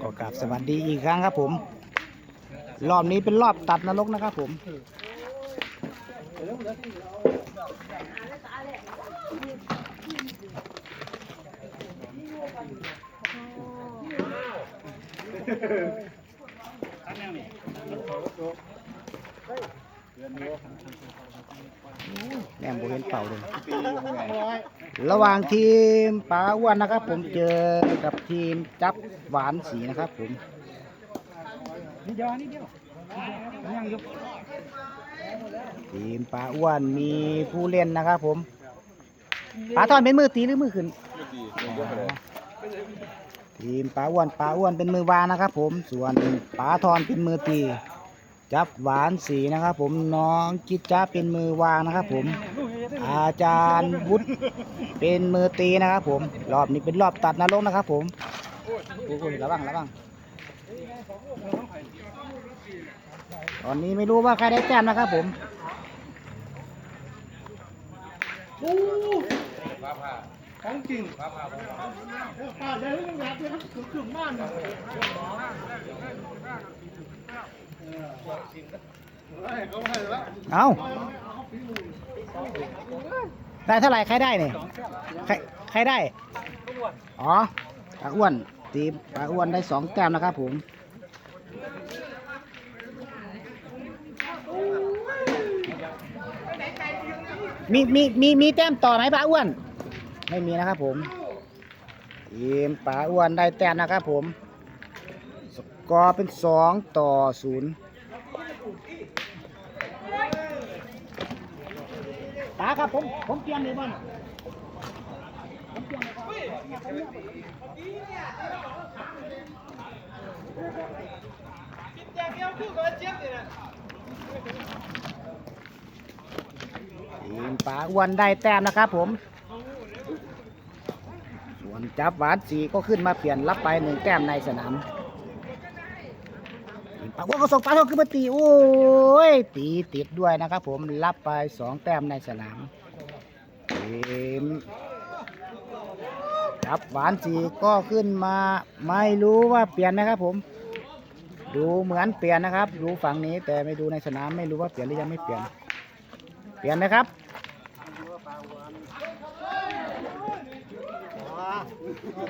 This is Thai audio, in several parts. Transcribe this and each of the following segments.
ก็กราบสวัสดีอีกครั้งครับผม รอบนี้เป็นรอบตัดนรกนะครับผม แม่งบ่เห็นเป่าเลย ระหว่างทีมป๋าอ้วนนะครับ ผมเจอกับทีมจับหวานสีนะครับ ผมนิดเดียวนิดเดียวยังยกทีมป๋าอ้วนมีผู้เล่นนะครับ ผมป๋าทอนเป็นมือตีหรือมือขึ้นทีมป๋าอ้วนป๋าอ้วนเป็นมือวางนะครับ ผมส่วนป๋าทอนเป็นมือตี จับหวานสีนะครับ ผมน้องจิจ้าเป็นมือวางนะครับ ผม อาจารย์วุฒิเป็นมือตีนะครับผมรอบนี้เป็นรอบตัดนรกนะครับ ผมโอ้โหระวังระวังตอนนี้ไม่รู้ว่าใครได้แต้มนะครับ ผมของจริงป่าเดี๋ยวต้องรับเลยครับถึงบ้าน เอาได้เท่าไหร่ใครได้เนี่ยใครใครได้ อ๋อปลาอ้วนตีปลาอ้วนได้สองแต้มนะครับผมมีมีมีมีแต้มต่อไหมปลาอ้วน ไม่มีนะครับผมทีมปลาอ้วนได้แต้มนะครับผม สกอร์เป็นสองต่อศูนย์ ป๋าครับผม ผมเตรียมเลยบ้านผมเตรียมเลยครับทีมป๋าอ้วนได้แต้มนะครับผม ส่วนจับหวานสีก็ขึ้นมาเปลี่ยนรับไปหนึ่งแต้มในสนาม ปาอ้วนก็ส่งป๋าทองขึ้นมาตีโอ้ยตีติดด้วยนะครับ ผมรับไปสองแต้มในสนามทีมจับหวานสีก็ขึ้นมาไม่รู้ว่าเปลี่ยนไหมครับ ผม ดูเหมือนเปลี่ยนนะครับ ดูฝั่งนี้แต่ไม่ดูในสนามไม่รู้ว่าเปลี่ยนหรือยังไม่เปลี่ยน เปลี่ยนไหมครับ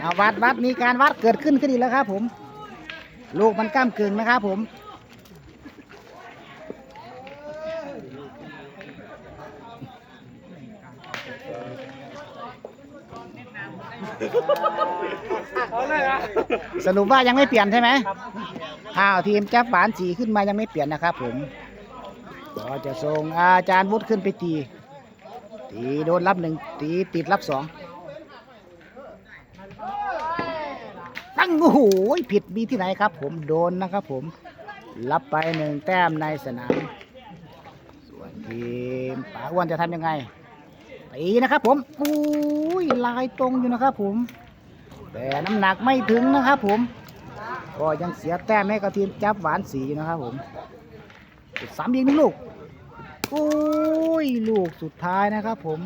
เอาวัดวัดมีการวัดเกิดขึ้นขึ้นอีกแล้วครับ ผม ลูกมันก้ามกึ่งนะครับผมสรุปว่ายังไม่เปลี่ยนใช่ไหมอ้าวทีมแจ๊บหวานสีขึ้นมายังไม่เปลี่ยนนะครับผมก็จะส่งอาจารย์วุฒิขึ้นไปตี ตีโดนรับหนึ่งตีติดรับสองตั้ง โอ้โหผิดมีที่ไหนครับ ผมโดนนะครับผมรับไปหนึ่งแต้มในสนาม ส่วนทีมป๋าอ้วนจะทำยังไงตีนะครับ ผมอุ้ยลายตรงอยู่นะครับ ผม แต่น้ำหนักไม่ถึงนะครับ ผมก็ยังเสียแต้มให้กับทีมจับหวานสีนะครับ ผมสามยิงหนึ่งลูกโอ้ยลูกสุดท้ายนะครับ ผม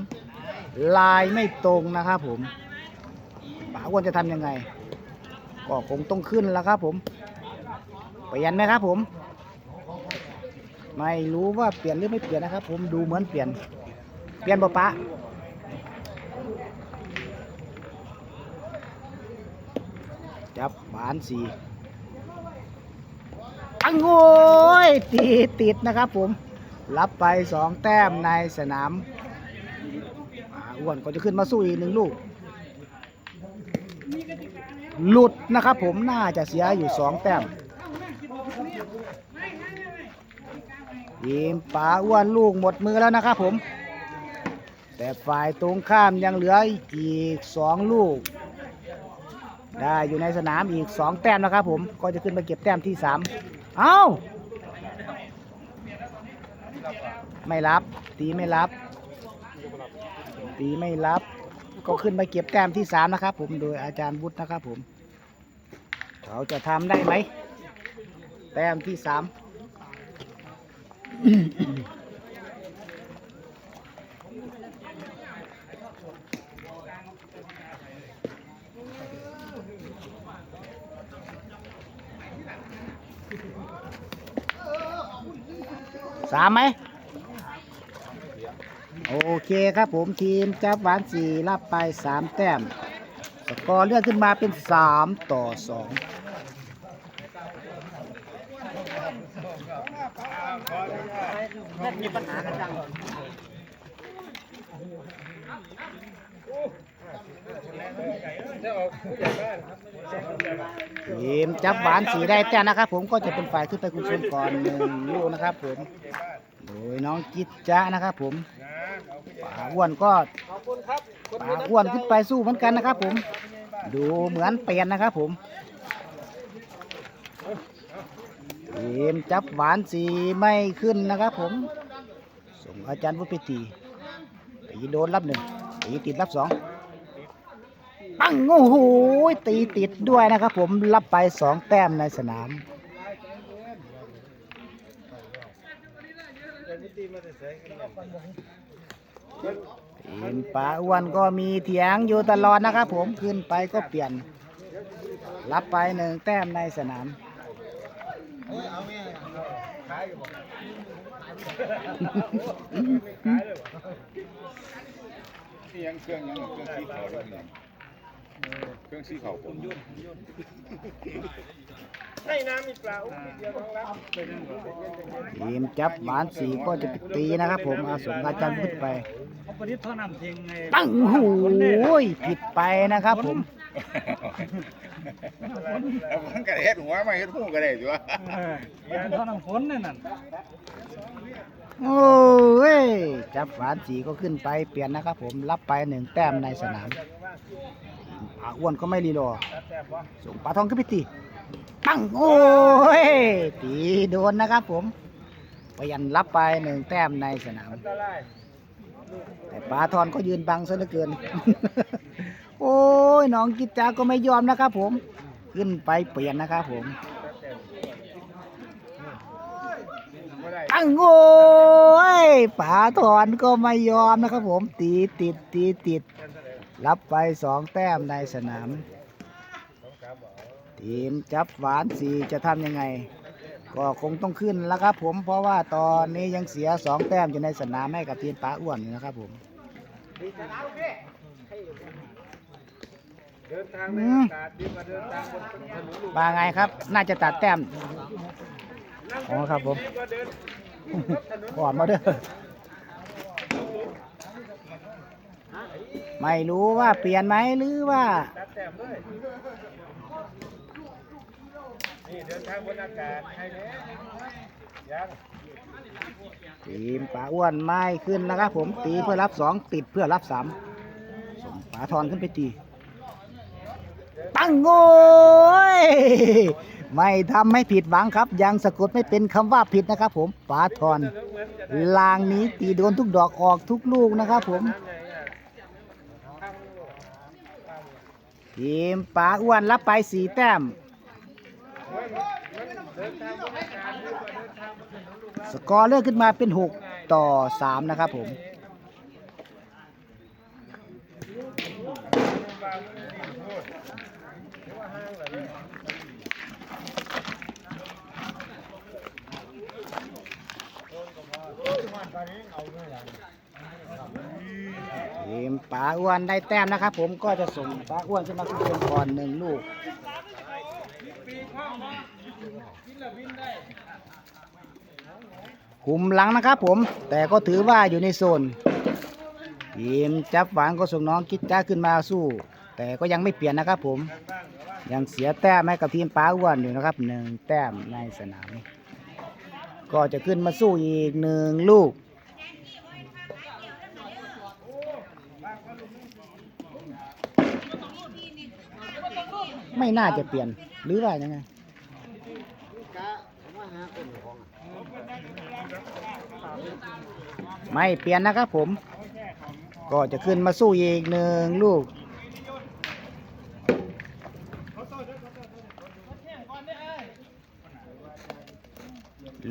ลายไม่ตรงนะครับ ผมป๋าอ้วนจะทำยังไง ก็คงต้องขึ้นแล้วครับผม เปลี่ยนไหมครับผม ไม่รู้ว่าเปลี่ยนหรือไม่เปลี่ยนนะครับ ผมดูเหมือนเปลี่ยน เปลี่ยนปะปะจับหวานสีอังโอยตีติดนะครับผม รับไปสองแต้มในสนามอ้วนก็จะขึ้นมาสู้อีกหนึ่งลูก หลุดนะครับผมน่าจะเสียอยู่สองแต้มทีมป๋าอ้วนลูกหมดมือแล้วนะครับผม แต่ฝ่ายตรงข้ามยังเหลืออีกสองลูก ได้อยู่ในสนามอีกสองแต้มนะครับผมก็จะขึ้นมาเก็บแต้มที่สามเอ้า ไม่รับ ตีไม่รับ ตีไม่รับ ก็ขึ้นไปเก็บแต้มที่สามนะครับผมโดยอาจารย์วุฒินะครับผมเขาจะทำได้ไหมแต้มที่สามสามไหม เคครับผมทีมจับหวานสี่รับไปสามแต้ม สกอร์เลื่อนขึ้นมาเป็นสามต่อสองมีปัญหากันจังทีมจับหวานสีได้แต้มนะครับผมก็จะเป็นฝ่ายขึ้นไปคุณชนก่อนหนึ่งลูกนะครับผม โดยน้องจิตจ้านะครับผม ป่าอ้วนก็ป่าอ้วนขึ้นไปสู้เหมือนกันนะครับ ผม ดูเหมือนเปลี่ยนนะครับ ผมทีมจับหวานสีไม่ขึ้นนะครับ ผม ส่งอาจารย์วุฒิตีตีโดนรับหนึ่งตีติดรับสองปังโอ้โหตีติดด้วยนะครับ ผมรับไปสองแต้มในสนาม เห็นปลาอ้วนก็มีเถียงอยู่ตลอดนะครับผมขึ้นไปก็เปลี่ยน รับไปหนึ่งแต้มในสนามนี่ยังเครื่องยังเครื่องที่ขาวด้วยนี่ เครื่องสีขาวผมยุ่นให้น้ำมีเปล่ามีเดียวน้องรับทีมจับหวานสีก็จะไปตีนะครับผมอาสมอาจารย์พุทธไปเขาประดิษฐ์ท่อนำเทียงไงตั้งหูยผิดไปนะครับผมแล้วมันก็ได้เฮ็ดหัวมาเฮ็ดหูก็ได้ตัวยานท่อนำฝนนี่นั่นโอ้ยจับหวานสีก็ขึ้นไปเปลี่ยนนะครับผมรับไปหนึ่งแต้มในสนาม ปลาอ้วนก็ไม่รีรอส่งปลาทองขึ้นไปตีตั้งโอ้ยตีโดนนะครับผมเปลี่ยนรับไปหนึ่งแต้มในสนาม แต่ปลาทอนก็ยืนบังซะเหลือเกิน โอ้ยน้องกิจจาก็ไม่ยอมนะครับผม ขึ้นไปเปลี่ยนนะครับผมตั้งโอ้ยปลาทอนก็ไม่ยอมนะครับผม ตีติดตีติด รับไปสองแต้มในสนาม ทีมจับหวานสีจะทำยังไง ก็คงต้องขึ้นแล้วครับผมเพราะว่าตอนนี้ยังเสียสองแต้มอยู่ในสนามให้กับทีมป้าอ้วนอยู่นะครับผมเดินทางอืมดีกว่าไงครับ น่าจะตัดแต้มอ๋อครับผมก่อนมาเด้อ ไม่รู้ว่าเปลี่ยนไหมหรือว่า ตัดแต้มด้วยนี่เดินทางบนอากาศให้แน่ยังทีมป่าอ้วนไม่ขึ้นนะครับผมตีเพื่อรับสองติดเพื่อรับสามส่งป่าทอนขึ้นไปตี ตั้งโง่ไม่ทำให้ผิดหวังครับ ยังสะกดไม่เป็นคำว่าผิดนะครับผมป่าทอนลางนี้ตีโดนทุกดอกออกทุกลูกนะครับผม ทีมป่าอ้วนรับไปสีแต้ม สกอร์เลื่อนขึ้นมาเป็น 6 ต่อ 3 นะครับผม ทีมป่าอ้วนได้แต้มนะครับ ผมก็จะส่งป่าอ้วนขึ้นมาขึ้นบนก่อนหนึ่งลูกคุมหลังนะครับผมแต่ก็ถือว่าอยู่ในโซนทีมจับหวานก็ส่งน้องคิดจ้าขึ้นมาสู้ แต่ก็ยังไม่เปลี่ยนนะครับผม ยังเสียแต้มให้กับทีมป้าอ้วนอยู่นะครับหนึ่งแต้มในสนามก็จะขึ้นมาสู้อีกหนึ่งลูก ไม่น่าจะเปลี่ยนหรือว่ายังไงไม่เปลี่ยนนะครับผม ก็จะขึ้นมาสู้อีกหนึ่งลูก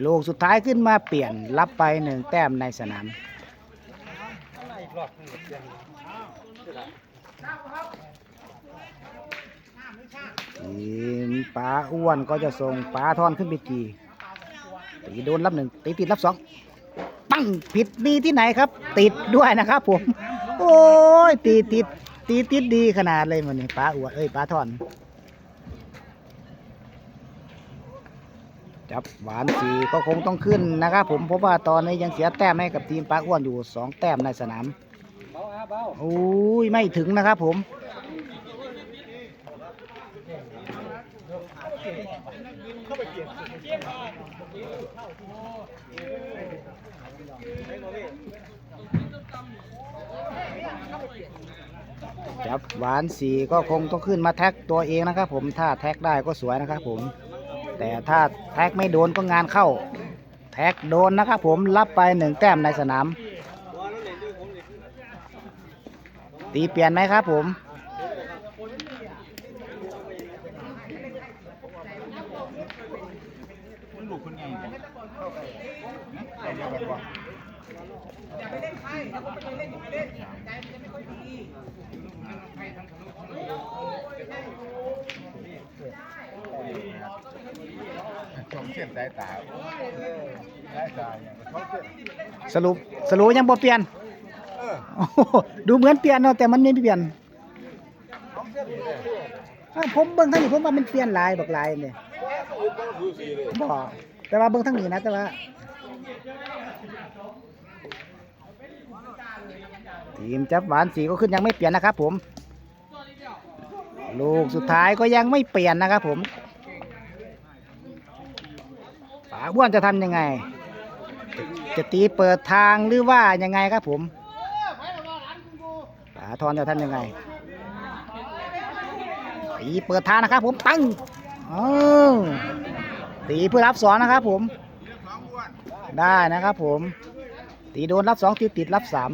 ลูกสุดท้ายขึ้นมาเปลี่ยนรับไปหนึ่งแต้มในสนาม ทีมป๋าอ้วนก็จะส่งป๋าทอนขึ้นไปกี่ตีโดนรับหนึ่งตีติดรับสองตั้งผิดมีที่ไหนครับ ติดด้วยนะครับผม โอ้ยตีติดตีติดดีขนาดเลยมันนี่ปลาอ้วดเอ้ยปลาทอนจับหวานสีก็คงต้องขึ้นนะครับผมเพราะว่าตอนนี้ยังเสียแต้มให้กับทีมปลาอ้วนอยู่สองแต้มในสนามโอ้ยไม่ถึงนะครับผม จับหวานสีก็คงต้องขึ้นมาแท็กตัวเองนะครับผมถ้าแท็กได้ก็สวยนะครับผม แต่ถ้าแท็กไม่โดนก็งานเข้า แท็กโดนนะครับผมรับไปหนึ่งแต้มในสนาม ตีเปลี่ยนไหมครับผม มันลูกคนใหญ่บ่นะเดียวกันบ่ชม เส้นสายตาสายตาอย่างชมเส้นสรุปสรุปยังบ่เปลี่ยนเออโอ้โหดูเหมือนเปลี่ยนเนาะแต่มันไม่เปลี่ยนชมเส้นนี่เลยอ้าวผมเบิ่งทั้งนี้ผมว่ามันเปลี่ยนหลายบักหลายเนี่ยดูสีเลยบ่แต่ว่าเบิ่งทั้งนี้นะ แต่ว่าทีมจับหวานสีก็ขึ้นยังไม่เปลี่ยนนะครับผม ลูกสุดท้ายก็ยังไม่เปลี่ยนนะครับผม ป๋าบ้วนจะทำยังไง จะตีเปิดทางหรือว่ายังไงครับผมป๋าทอนจะทำยังไงตีเปิดทางนะครับ ผมตั้งตีเพื่อรับสองนะครับ ผม ได้นะครับผม ตีโดนรับสองตีติดรับสาม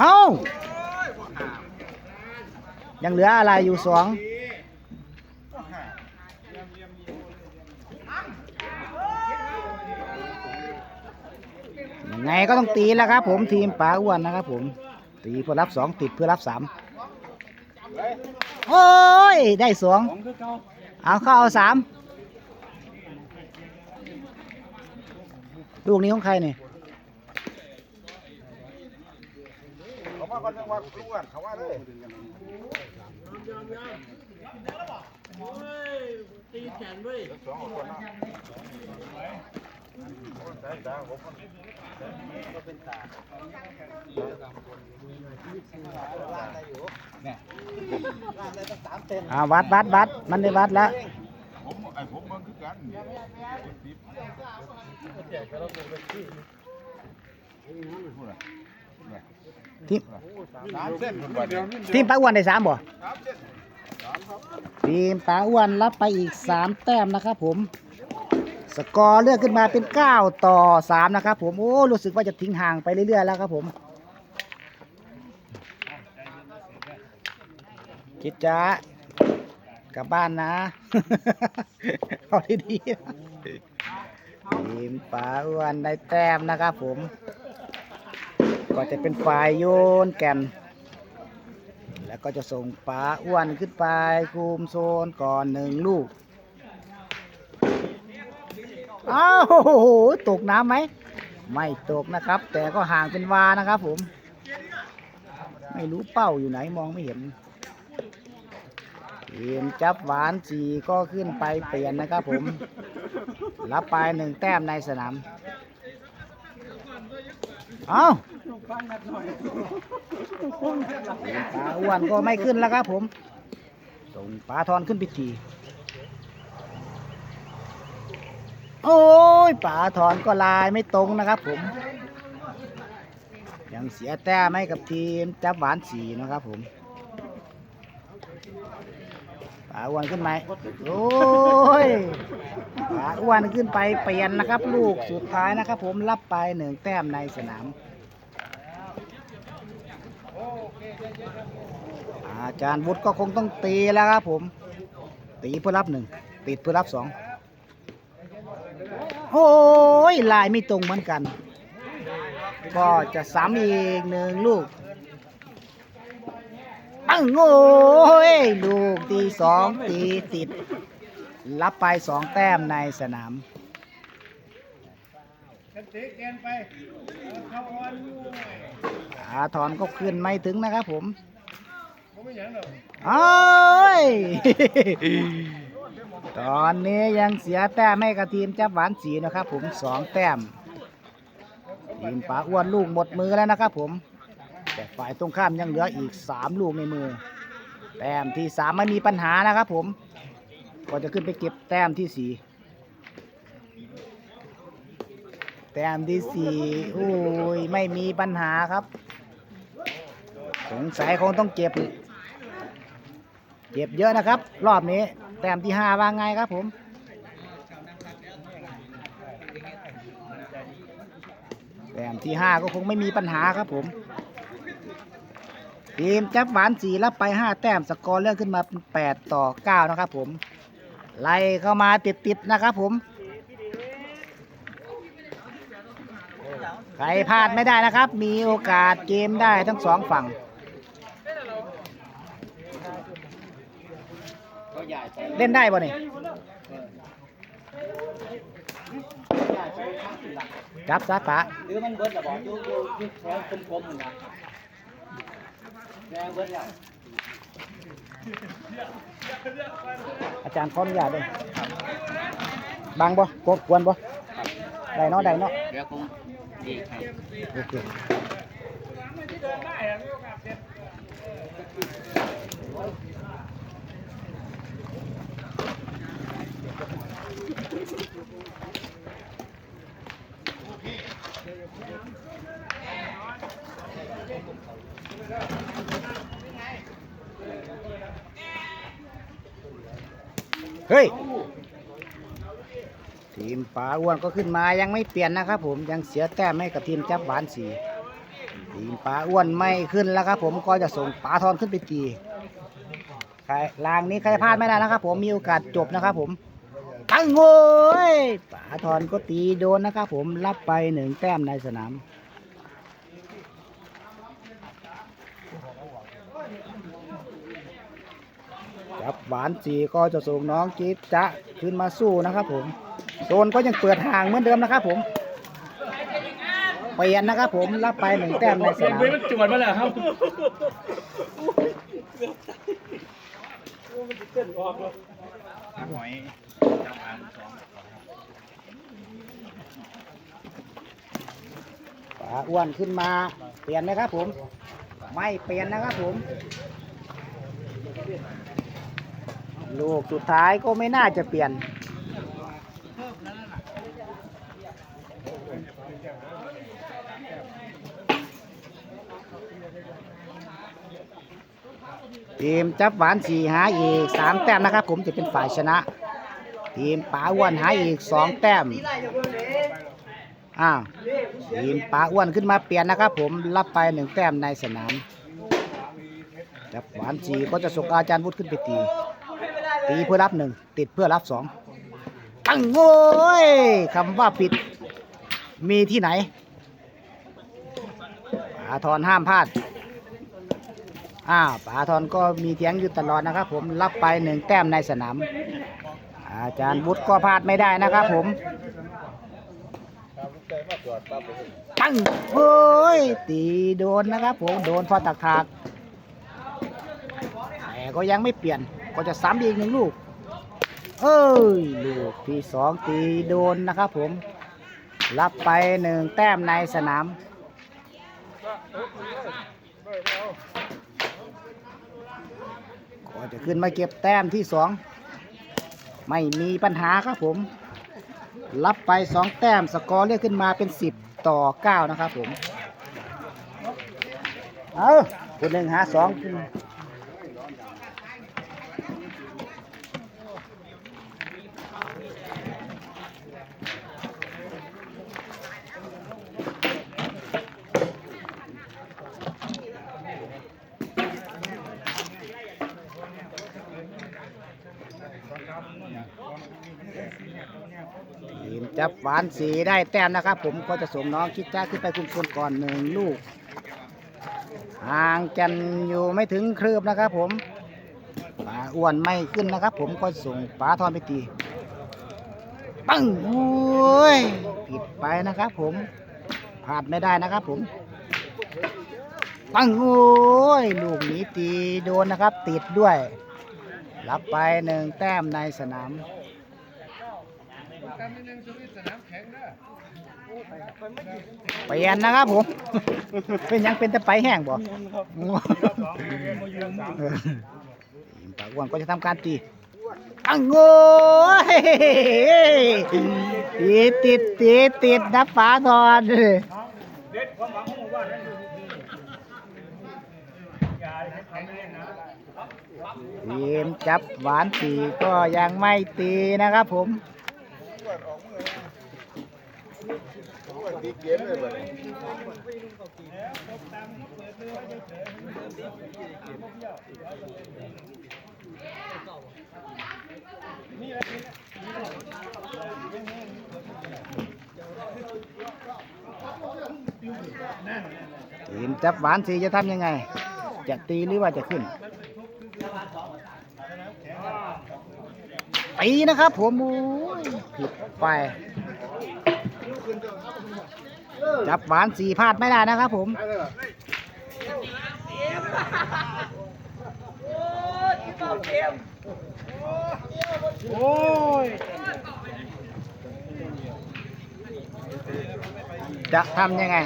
เอ้ายังเหลืออะไรอยู่สอง ไงก็ต้องตีแล้วครับผมทีมป๋าอ้วนนะครับผมตีเพื่อรับสองติดเพื่อรับสามโอ้ย ได้สองเอาเข้าเอาสามลูกนี้ของใครเนี่ยเขามาก่ อ่าวัดวัดวัดมันได้วัดแล้วผมไอ้ผมมันคือกันทีมทีมป้าอ้วนได้สามบ่สามเส้นสามครับทีมป้าอ้วนรับไปอีกสามแต้มนะครับผม สกอร์เลื่อนขึ้นมาเป็นเก้าต่อสามนะครับผม โอ้ รู้สึกว่าจะทิ้งห่างไปเรื่อยๆแล้วครับผมจิตจ้ากลับบ้านนะ เอาดีๆทีมป้าอ้วนได้แต้มนะครับผม ก็จะเป็นฝ่ายโยนแก่น แล้วก็จะส่งป้าอ้วนขึ้นไปคุมโซนก่อนหนึ่งลูก อ้าวโอ้โหตกน้ำไหม ไม่ตกนะครับ แต่ก็ห่างเป็นวานะครับ ผม ไม่รู้เป้าอยู่ไหนมองไม่เห็นทีมจับหวานสีก็ขึ้นไปเปลี่ยนนะครับ ผม รับไปหนึ่งแต้มในสนาม เอาปลาอ้วนก็ไม่ขึ้นแล้วครับผม ส่งปลาทอนขึ้นไปที โอ้ยปลาทอนก็ลายไม่ตรงนะครับผม ยังเสียแต้มให้กับทีมจับหวานสีนะครับผมปลาอ้วนขึ้นไหมโอ้ยปลาอ้วนขึ้นไปเปลี่ยนนะครับ ลูกสุดท้ายนะครับ ผมรับไปหนึ่งแต้มในสนามอาจารย์วุฒิก็คงต้องตีแล้วครับผม ตีเพื่อรับหนึ่งติดเพื่อรับสอง โอ้ยลายไม่ตรงเหมือนกัน ก็จะซ้ำอีกหนึ่งลูกปังโอ้ยลูกตีสองตีติด รับไปสองแต้มในสนามอาเข้าอนก็ขึ้นไม่ถึงนะครับผมโอ้ย ตอนนี้ยังเสียแต้มให้กับทีมจับหวานสีนะครับผมสองแต้มทีมป๋าอ้วนลูกหมดมือแล้วนะครับผม แต่ฝ่ายตรงข้ามยังเหลืออีกสามลูกในมือ แต้มที่สามไม่มีปัญหานะครับผมก็จะขึ้นไปเก็บแต้มที่สี่แต้มที่สี่โอ้ยไม่มีปัญหาครับสงสัยคงต้องเก็บ เก็บเยอะนะครับ รอบนี้ แต้มที่ห้าว่าไงครับผมแต้มที่ห้าก็คงไม่มีปัญหาครับผมทีมจับหวานสีรับไปห้าแต้มสกอร์เลื่อนขึ้นมาเป็นแปดต่อเก้านะครับผม ไล่เข้ามาติดๆนะครับผมใครพลาดไม่ได้นะครับ มีโอกาสเกมได้ทั้งสองฝั่ง เล่นได้ป่ะนี่จับซะปะหรือมันเบิดระบอกอยู่อยู่อยู่แถวคมๆมันนะแรงเบิดแล้วอาจารย์ขออนุญาตด้วยบังบ่กบกวนบ่ได้เนาะได้เนาะเดี๋ยวผมดีให้โอเค เฮ้ย ทีมป๋าอ้วนก็ขึ้นมายังไม่เปลี่ยนนะครับผมยังเสียแต้มให้กับทีมจับหวานสีทีมป๋าอ้วนไม่ขึ้นแล้วครับผมก็จะส่งป๋าทอนขึ้นไปตีใครลางนี้ใครพลาดไม่ได้นะครับผมมีโอกาสจบนะครับผม ตั้งโง่ยป๋าทอนก็ตีโดนนะครับผมรับไปหนึ่งแต้มในสนามจับหวานสีก็จะส่งน้องจิ๊ดจะขึ้นมาสู้นะครับผมโซนก็ยังเปิดห่างเหมือนเดิมนะครับผมเปลี่ยนนะครับผมรับไปหนึ่งแต้มในสนามมันจวนมาแล้วครับ ป๋าอ้วนขึ้นมาเปลี่ยนไหมครับผม ไม่เปลี่ยนนะครับผม ลูกสุดท้ายก็ไม่น่าจะเปลี่ยน ทีมจับหวานสี่หาอีกสามแต้มนะครับ ผมจะเป็นฝ่ายชนะ ทีมป๋าอ้วนหาอีกสองแต้มอ้าวทีมป๋าอ้วนขึ้นมาเปลี่ยนนะครับ ผมรับไปหนึ่งแต้มในสนามจับหวานสี่ก็จะส่งอาจารย์วุฒิขึ้นไปตี ตีเพื่อรับหนึ่งติดเพื่อรับสองตั้งโว้ยคำว่าผิดมีที่ไหนป๋าทอนห้ามพลาด อ้าวป๋าทอนก็มีเถียงอยู่ตลอดนะครับ ผมรับไปหนึ่งแต้มในสนามอาจารย์วุฒิก็พลาดไม่ได้นะครับผมตั้งโอ้ยตีโดนนะครับผมโดนพอตักถากแต่ก็ยังไม่เปลี่ยนก็จะซ้ำอีกหนึ่งลูก เอ้ยลูกที่สองตีโดนนะครับผม รับไปหนึ่งแต้มในสนาม ก็จะขึ้นมาเก็บแต้มที่สองไม่มีปัญหาครับผม รับไปสองแต้มสกอร์เรียกขึ้นมาเป็นสิบต่อเก้านะครับผม เอาคนหนึ่งหาสอง ทีมจับหวานสีได้แต้มนะครับ ผมก็จะส่งน้องคิดจ้าขึ้นไปคุมคนก่อนหนึ่งลูกห่างกันอยู่ไม่ถึงครืบนะครับ ผมปลาอ้วนไม่ขึ้นนะครับ ผมก็ส่งปลาทอนไปตีปังโอ้ยผิดไปนะครับ ผมพลาดไม่ได้นะครับ ผมปังโอ้ยลูกนี้ตีโดนนะครับ ติดด้วย รับไปหนึ่งแต้มในสนามเปลี่ยนนะครับผม เป็นหยังเป็นแต่ไปแห้งบ่เออปากอ้วนก็จะทำการตีอังโง่ตีติดตีติดนะป๋าทอน ทีมจับหวานสีก็ยังไม่ตีนะครับผมเกมเลยเบิดทีมจับหวานสีจะทำยังไง จะตีหรือว่าจะขึ้น ตีนะครับ ผมโอ้ยผิดไป จับหวานสี่พลาดไม่ได้นะครับผมโอ้ยจะทำยังไง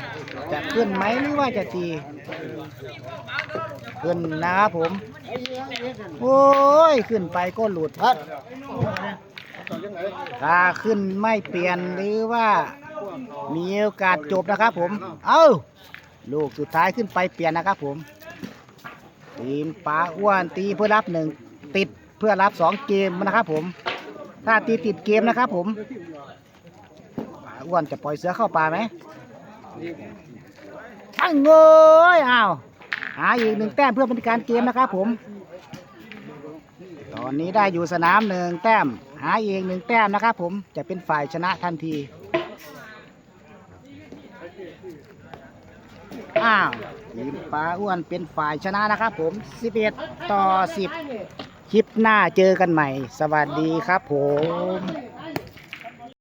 จะขึ้นไหมหรือว่าจะตี ขึ้นนะครับผม โอ้ย ขึ้นไปก็หลุดพัดถ้าขึ้นไม่เปลี่ยนหรือว่า มีโอกาสจบนะครับผม เอ้า ลูกสุดท้ายขึ้นไปเปลี่ยนนะครับผม ทีมปลาอ้วนตีเพื่อรับหนึ่งติดเพื่อรับสองเกมนะครับผม ถ้าตีติดเกมนะครับผมปลาอ้วนจะปล่อยเสือเข้าป่าไหมตั้งเงยอ้าว หาอีกหนึ่งแต้มเพื่อเป็นการเกมนะครับผม ตอนนี้ได้อยู่สนามหนึ่งแต้ม หาอีกหนึ่งแต้มนะครับผมจะเป็นฝ่ายชนะทันทีอ้าวทีมปลาอ้วนเป็นฝ่ายชนะนะครับผม 11 ต่อ 10 คลิปหน้าเจอกันใหม่ สวัสดีครับผม